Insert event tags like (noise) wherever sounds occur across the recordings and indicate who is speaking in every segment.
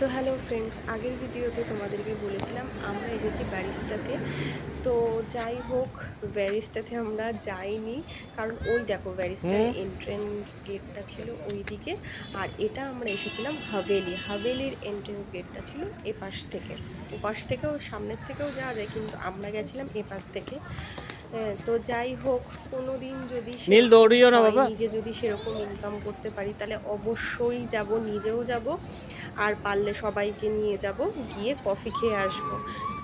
Speaker 1: তো hello friends আগের ভিডিওতে তোমাদেরকে বলেছিলাম আমরা এসেছি ব্যারিস্টাতে। তো যাই হোক ব্যারিস্টাতে আমরা যাইনি কারণ ওই দেখো ব্যারিস্টার এন্ট্রেন্স গেটটা ছিল ওই দিকে আর এটা আমরা এসেছিলাম হাভেলি। হাভেলির এন্ট্রেন্স গেটটা ছিল এ পাশ থেকে। ও পাশ থেকেও সামনের থেকেও যাওয়া যায় কিন্তু আমরা গেছিলাম এ পাশ থেকে। হ্যাঁ, তো যাই হোক কোনো দিন যদি
Speaker 2: নীল দৌড়িও না বাবা।
Speaker 1: নিজে যদি সেরকম ইনকাম করতে পারি তাহলে অবশ্যই যাব নিজেও যাব। আর পারলে সবাইকে নিয়ে যাব গিয়ে কফি খেয়ে আসবো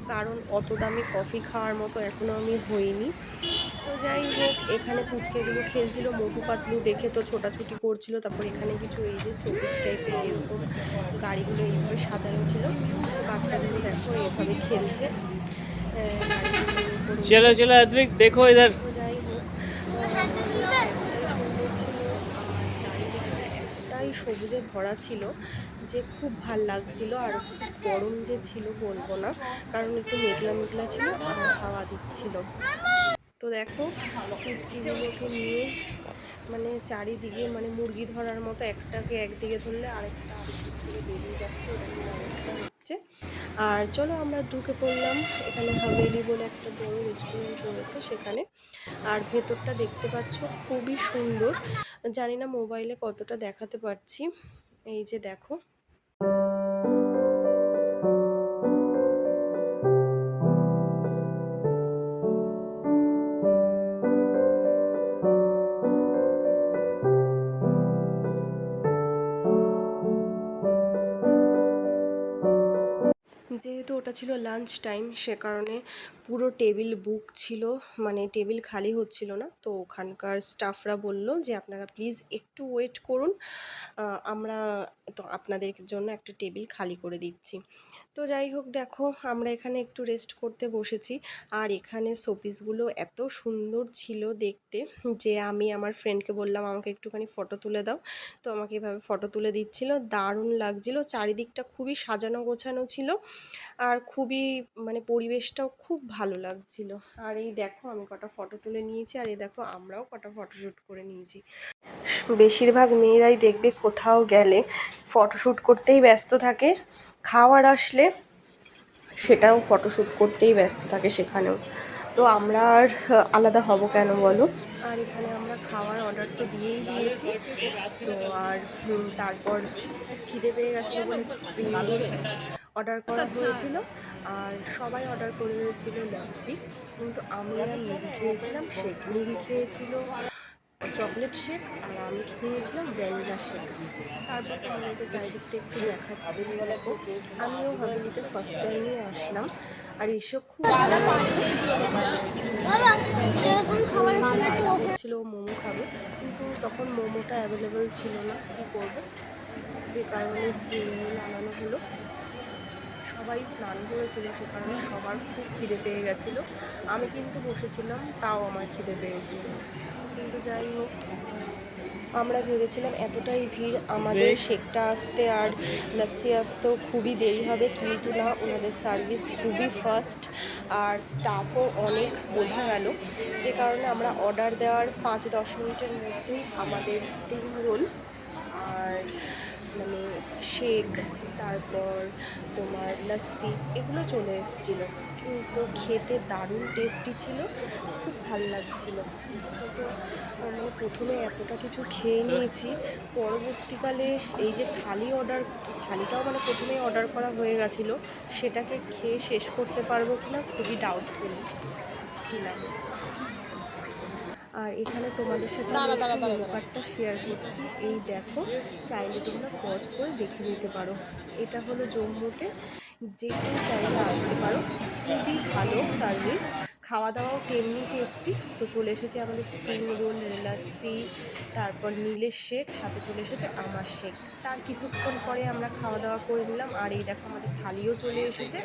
Speaker 1: কারণ অত দামি কফি খাওয়ার মতো এখনও আমি হইনি তো যাই হোক এখানে পুচকেগুলো খেলছিল মোটু পাতলু দেখে তো ছোটাছুটি করছিল তারপর এখানে কিছু এই যে শোপিস টাইপের এরকম গাড়িগুলো এইভাবে সাজানো ছিল বাচ্চাগুলো দেখো এভাবে খেলছে আহ, গাড়িগুলোর উপর
Speaker 2: चलो चलो अद्विक देखो इधर
Speaker 1: সবুজে ভরা ছিল, যে খুব ভালো লাগছিল আর গরম যে ছিল বলব না, কারণ একটু মেঘলা মেঘলা ছিল আর হাওয়া দিচ্ছিল। তো দেখো কুচকিগুলোকে নিয়ে মানে চারিদিকে মানে মুরগি ধরার মতো একটাকে একদিকে ধরলে আরেকটা আরেকদিক থেকে বেরিয়ে যাচ্ছে এরকম অবস্থা। হচ্ছে। আর চলো আমরা ঢুকে পড়লাম এখানে হাভেলি বলে একটা বড় রেস্টুরেন্ট রয়েছে সেখানে। আর ভেতরটা দেখতে পাচ্ছ, খুবই সুন্দর। জানি না মোবাইলে কতটা দেখাতে পারছি। এই যে দেখো। যেহেতু ওটা ছিল লাঞ্চ টাইম সে কারণে পুরো টেবিল বুক ছিল মানে টেবিল খালি হচ্ছিল না। তো ওখানকার স্টাফরা বলল যে, আপনারা প্লিজ একটু ওয়েট করুন। আমরা তো আপনাদের জন্য একটা টেবিল খালি করে দিচ্ছি। তো যাই হোক, দেখো আমরা এখানে একটু রেস্ট করতে বসেছি। আর এখানে শোপিসগুলো এত সুন্দর ছিল দেখতে যে আমি আমার ফ্রেন্ডকে বললাম, আমাকে একটুখানি ফটো তুলে দাও। তো আমাকে এভাবে ফটো তুলে দিচ্ছিল। দারুণ লাগছিল। চারিদিকটা খুবই সাজানো গোছানো ছিল। আর খুবই মানে পরিবেশটাও খুব ভালো লাগছিল। আর এই দেখো, আমি কটা ফটো তুলে নিয়েছি। আর এই দেখো, আমরাও কটা ফটোশ্যুট করে নিয়েছি। বেশিরভাগ মেয়েরাই দেখবে কোথাও গেলে ফটোশ্যুট করতেই ব্যস্ত থাকে। খাওয়ার আসলে সেটাও ফটোশ্যুট করতেই ব্যস্ত থাকে সেখানেও। তো আমরা আর আলাদা হব কেন বলো? আর এখানে আমরা খাওয়ার অর্ডার তো দিয়েই দিয়েছি। তো আর তারপর খিদে পেয়ে গেছিল বলে স্প্রিং অর্ডার করা হয়েছিল। আর সবাই অর্ডার করে দিয়েছিল লস্যি কিন্তু আমি আর নীল খেয়েছিলাম শেক নীল খেয়েছিল। চকলেট শেক আর আমি নিয়েছিলাম? Vanilla shake. তারপর তোমাদেরকে চারিদিকটা একটু দেখাচ্ছি। দেখো আমিও হাভেলিতে ফার্স্ট টাইমই আসলাম। আর এসব খুব ভালো ছিল মোমো খাবে। কিন্তু তখন মোমোটা অ্যাভেলেবেল ছিল না। কী করব? যে কারণে স্প্রিং রোল আনানো হলো। সবাই স্নান করেছিল সে কারণে সবার খুব খিদে পেয়ে গেছিল। আমি কিন্তু বসেছিলাম তাও আমার খিদে পেয়েছিল। কিন্তু যাই হোক আমরা ভেবেছিলাম এতটাই ভিড় আমাদের শেকটা আসতে আর লস্যি আসতেও খুবই দেরি হবে কিন্তু না ওনাদের সার্ভিস খুবই ফাস্ট আর স্টাফও অনেক বোঝা গেল। যে কারণে আমরা অর্ডার দেওয়ার পাঁচ দশ মিনিটের মধ্যেই আমাদের স্প্রিং রোল আর মানে শেক তারপর তোমার লস্যি এগুলো চলে এসেছিল। কিন্তু খেতে দারুণ টেস্টি ছিল খুব ভালো লাগছিল। তো মানে প্রথমে এতটা কিছু খেয়ে নিয়েছি। পরবর্তীকালে এই যে থালি অর্ডার থালিটাও মানে প্রথমেই অর্ডার করা হয়ে গেছিল সেটাকে খেয়ে শেষ করতে পারব কিনা খুবই ডাউটফুল ছিলাম। আর এখানে তোমাদের সাথে কার্ডটা শেয়ার করছি। এই দেখো চাইলে তোমরা পজ করে দেখে নিতে পারো। এটা হলো জম্মুতে যে কেউ চাইলে আসতে পারো। খুবই ভালো সার্ভিস খাওয়া দাওয়াও তেমনি টেস্টি তো চলে এসেছে আমাদের স্প্রিং রোল লাসি তারপর নীলের শেক সাথে চলে এসেছে আমার শেক তার কিছুক্ষণ পরে আমরা খাওয়া দাওয়া করে নিলাম। আর এই দেখো আমাদের থালিও চলে এসেছে।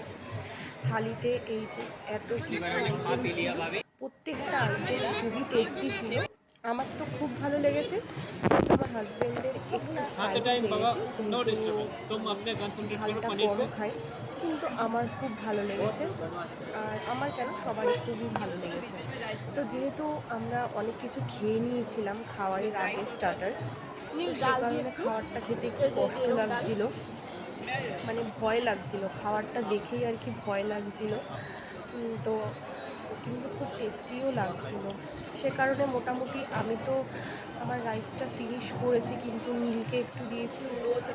Speaker 1: থালিতে এই যে এত কিছু আইটেম ছিল, প্রত্যেকটা আইটেম খুবই টেস্টি ছিল। আমার তো খুব ভালো লেগেছে। কিন্তু আমার হাজব্যান্ডের একটু স্পাইসি লেগেছে যেহেতু ঝালটা কম খাই কিন্তু আমার খুব ভালো লেগেছে। আর আমার কেন সবারই খুবই ভালো লেগেছে। তো যেহেতু আমরা অনেক কিছু খেয়ে নিয়েছিলাম খাওয়ারের আগে স্টার্টার তো সে কারণে খাওয়ারটা খেতে একটু কষ্ট লাগছিল। মানে ভয় লাগছিল খাওয়ারটা দেখেই আর কি ভয় লাগছিল। তো কিন্তু খুব টেস্টিও লাগছিল। সে কারণে মোটামুটি আমি তো আমার রাইসটা ফিনিশ করেছি, কিন্তু নীলকে একটু দিয়েছি।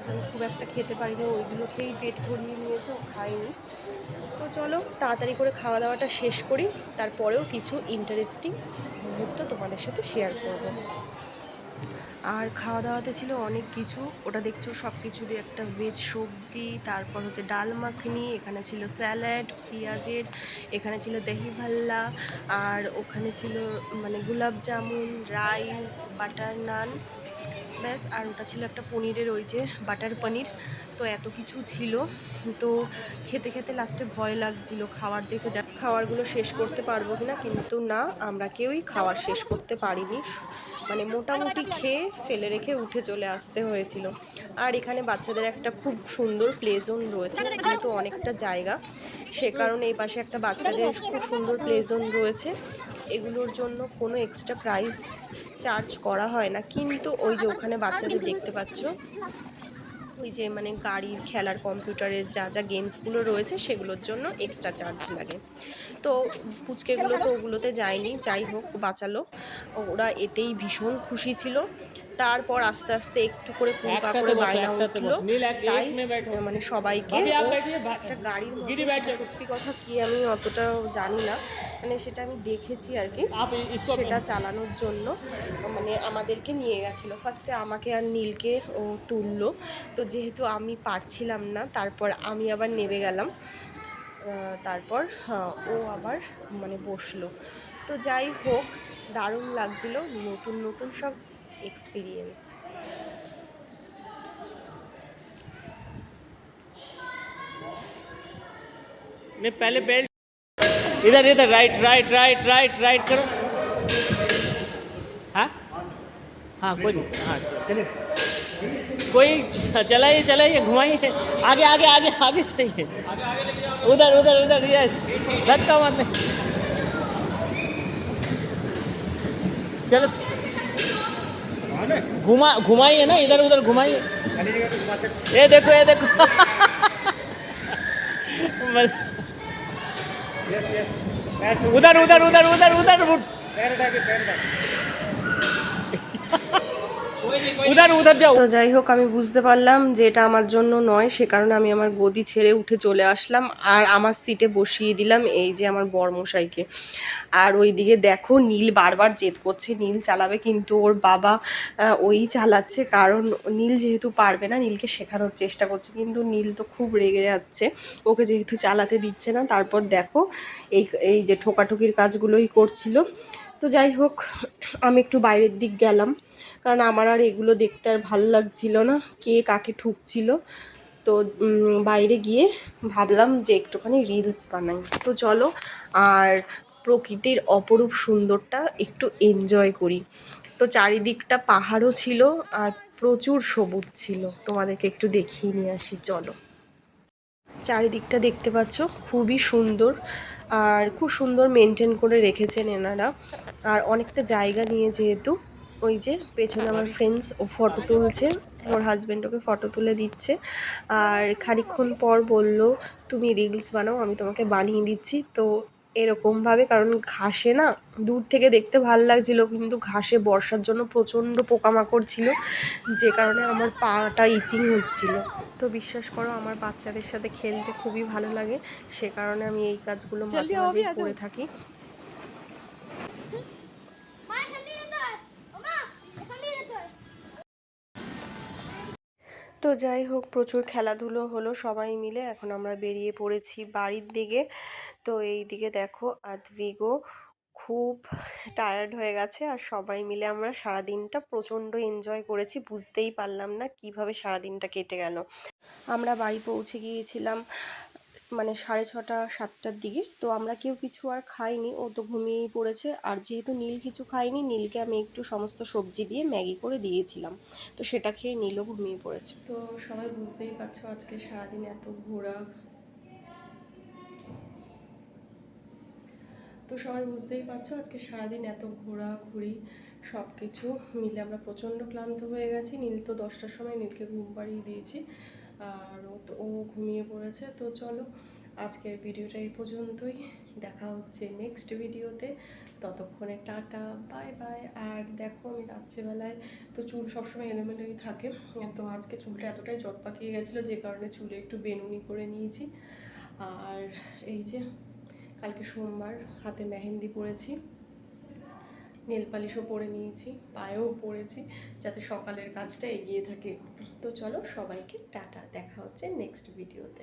Speaker 1: মানে খুব একটা খেতে পারিনি, ওইগুলো খেয়েই পেট ভরিয়ে নিয়েছে, ও খায়নি। তো চলো, তাড়াতাড়ি করে খাওয়া দাওয়াটা শেষ করি, তারপরেও কিছু ইন্টারেস্টিং মুহূর্ত তোমাদের সাথে শেয়ার করব। আর খাওয়া দাওয়াতে ছিল অনেক কিছু। ওটা দেখছ সব কিছু দিয়ে একটা ভেজ সবজি, তারপর হচ্ছে ডাল মাখনি, এখানে ছিল স্যালাড পেঁয়াজের, এখানে ছিল দহি ভাল্লা, আর ওখানে ছিল মানে গুলাব জামুন রাইস বাটার নান ব্যাস, আর ওটা ছিল একটা পনিরের ওই যে বাটার পনির। তো এত কিছু ছিল। তো খেতে খেতে লাস্টে ভয় লাগছিল খাবার দেখে যা খাবারগুলো শেষ করতে পারব কি না কিন্তু না, আমরা কেউই খাবার শেষ করতে পারিনি। মানে মোটামুটি খেয়ে ফেলে রেখে উঠে চলে আসতে হয়েছিল। আর এখানে বাচ্চাদের একটা খুব সুন্দর প্লে জোন রয়েছে, যেহেতু অনেকটা জায়গা। সে কারণে এই পাশে একটা বাচ্চাদের খুব সুন্দর প্লে জোন রয়েছে। এগুলোর জন্য কোনো এক্সট্রা প্রাইস চার্জ করা হয় না। কিন্তু ওই যে ওখানে বাচ্চাদের দেখতে পাচ্ছ ওই যে মানে গাড়ির খেলার কম্পিউটারের যা যা গেমসগুলো রয়েছে সেগুলোর জন্য এক্সট্রা চার্জ লাগে। তো পুচকেগুলো তো ওগুলোতে যায়নি যাই হোক বাঁচালো। ওরা এতেই ভীষণ খুশি ছিল। তারপর আস্তে আস্তে একটু করে
Speaker 2: কুমকা
Speaker 1: করে বায়না উঠল। তাই মানে সবাইকে একটা গাড়ির সত্যি কথা কি আমি অতটা জানি না। মানে সেটা আমি দেখেছি আর কি
Speaker 2: आप इसको
Speaker 1: সেটা চালানোর জন্য মানে আমাদেরকে নিয়ে গেছিলো ফার্স্টে আমাকে আর নীলকে ও তুললো তো যেহেতু আমি পারছিলাম না তারপর আমি আবার নেমে গেলাম আহ, তারপর হ্যাঁ, ও আবার মানে বসলো তো যাই হোক দারুণ লাগছিল নতুন নতুন সব এক্সপিরিয়েন্স
Speaker 2: नहीं पहले बेल्ट इधर इधर right right right right right करो। हाँ? हाँ कोई नहीं। हाँ चलिए। कोई चलाइए चलाइए घुमाइए। आगे आगे आगे आगे सही है उधर उधर उधर यस धक्का मत नहीं चलो। घुमा घुमाइए ना इधर उधर घुमाइए। ये देखो ये देखो। (laughs) बस। उधर उधर उधर उधर उधर उधर उधर जाओ
Speaker 1: তো যাই হোক, আমি বুঝতে পারলাম যে এটা আমার জন্য নয়, সে কারণে আমি আমার গদি ছেড়ে উঠে চলে আসলাম আর আমার সিটে বসিয়ে দিলাম এই যে আমার বরমশাইকে আর ওই দিকে দেখো, নীল বারবার জেদ করছে, নীল চালাবে কিন্তু ওর বাবা ওই চালাচ্ছে। কারণ নীল যেহেতু পারবে না, নীলকে শেখানোর চেষ্টা করছে, কিন্তু নীল তো খুব রেগে যাচ্ছে। ওকে যেহেতু চালাতে দিচ্ছে না, তারপর দেখো, এই এই যে ঠোকাঠুকির কাজগুলোই করছিল। তো যাই হোক, আমি একটু বাইরের দিক গেলাম। কারণ আমার আর এগুলো দেখতে আর ভালো লাগছিল না, কে কাকে ঠুকছিল। তো বাইরে গিয়ে ভাবলাম যে একটুখানি রিলস বানাই। তো চলো, আর প্রকৃতির অপরূপ সুন্দরটা একটু এনজয় করি। তো চারিদিকটা পাহাড়ও ছিল আর প্রচুর সবুজ ছিল। তোমাদেরকে একটু দেখিয়ে নিয়ে আসি, চলো। চারিদিকটা দেখতে পাচ্ছ, খুবই সুন্দর। আর খুব সুন্দর মেনটেন করে রেখেছেন এনারা। আর অনেকটা জায়গা নিয়ে যেহেতু ওই যে পেছনে আমার ফ্রেন্ডস ও ফটো তুলছে ওর হাজব্যান্ড ওকে ফটো তুলে দিচ্ছে। আর খানিকক্ষণ পর বলল তুমি রিলস বানাও আমি তোমাকে বানিয়ে দিচ্ছি। তো এরকমভাবে কারণ ঘাসে না দূর থেকে দেখতে ভালো লাগছিল কিন্তু ঘাসে বর্ষার জন্য প্রচণ্ড পোকামাকড় ছিল যে কারণে আমার পাটা ইচিং হচ্ছিল। তো বিশ্বাস করো আমার বাচ্চাদের সাথে খেলতে খুবই ভালো লাগে সে কারণে আমি এই কাজগুলো মাঝে মাঝে করে থাকি
Speaker 3: মা এখান দিয়ে যেতে হয় ও মা এখান দিয়ে যেতে হয়
Speaker 1: তো যাই হোক, প্রচুর খেলাধুলো হলো সবাই মিলে। এখন আমরা বেরিয়ে পড়েছি বাড়ির দিকে। তো এই দিকে দেখো আদভিগো খুব টায়ার্ড হয়ে গেছে আর সবাই মিলে আমরা সারাদিনটা প্রচণ্ড এনজয় করেছি। বুঝতেই পারলাম না কীভাবে সারাদিনটা কেটে গেল। আমরা বাড়ি পৌঁছে গিয়েছিলাম মানে সাড়ে ছটা, সাতটার দিকে। তো আমরা কেউ কিছু আর খাইনি, ও তো ঘুমিয়েই পড়েছে। আর যেহেতু নীল কিছু খাইনি, নীলকে আমি একটু সমস্ত সবজি দিয়ে ম্যাগি করে দিয়েছিলাম। তো সেটা খেয়ে নীলও ঘুমিয়ে পড়েছে। তো সবাই বুঝতেই পারছ আজকে সারাদিন এত ঘোরা। তো সবাই বুঝতেই পারছ আজকে সারাদিন এত ঘোরাঘুরি সব কিছু মিলে আমরা প্রচণ্ড ক্লান্ত হয়ে গেছি। নীল তো দশটার সময় নীলকে ঘুম পাড়িয়ে দিয়েছি। আর ও তো, ও ঘুমিয়ে পড়েছে। তো চলো, আজকের ভিডিওটা এই পর্যন্তই। দেখা হচ্ছে নেক্সট ভিডিওতে। ততক্ষণে টাটা বাই বাই আর দেখো, আমি রাত্রেবেলায় তো চুল সবসময় এলোমেলোই থাকে। তো আজকে চুলটা এতটাই জট পাকিয়ে গেছিল যে কারণে চুলে একটু বেনুনি করে নিয়েছি। আর এই যে, কালকে সোমবার হাতে মেহেন্দি পরেছি। নেল পালিশও পরে নিয়েছি, পায়েও পরেছি, যাতে সকালের কাজটা এগিয়ে থাকে। তো চলো সবাইকে টাটা দেখা হচ্ছে নেক্সট ভিডিওতে